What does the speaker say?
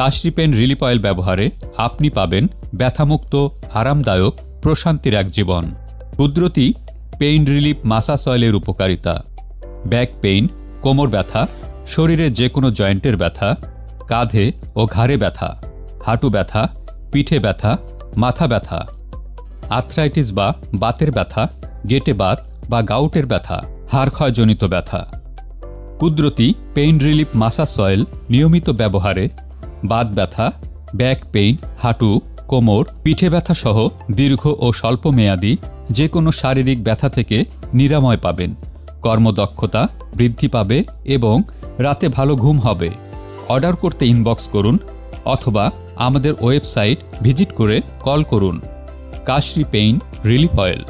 কাশরি pain relief oil ব্যবহারে আপনি পাবেন ব্যথামুক্ত, আরামদায়ক, প্রশান্তির এক জীবন। কুদরতি পেইন রিলিফ মাসাজ অয়েলের উপকারিতা। ব্যাক পেইন, কোমর ব্যথা শরীরের যে কোনো জয়েন্টের ব্যথা, কাঁধে ও ঘাড়ে ব্যথা, হাঁটু ব্যথা, পিঠে ব্যথা, মাথা ব্যথা, আর্থ্রাইটিস বা বাতের ব্যথা, গেটে বাত বা গাউটের ব্যথা, হাড় ক্ষয়জনিত ব্যথা। কুদরতি পেইন রিলিফ মাসাজ অয়েল নিয়মিত ব্যবহারে বাত ব্যথা, ব্যাক পেইন, হাঁটু, কোমর, পিঠে ব্যথা সহ দীর্ঘ ও স্বল্প মেয়াদী যে কোনো শারীরিক ব্যথা থেকে নিরাময় পাবেন। কর্মদক্ষতা বৃদ্ধি পাবে এবং রাতে ভালো ঘুম হবে। অর্ডার করতে ইনবক্স করুন অথবা আমাদের ওয়েবসাইট ভিজিট করে কল করুন। কাশরি পেইন রিলিফ অয়েল।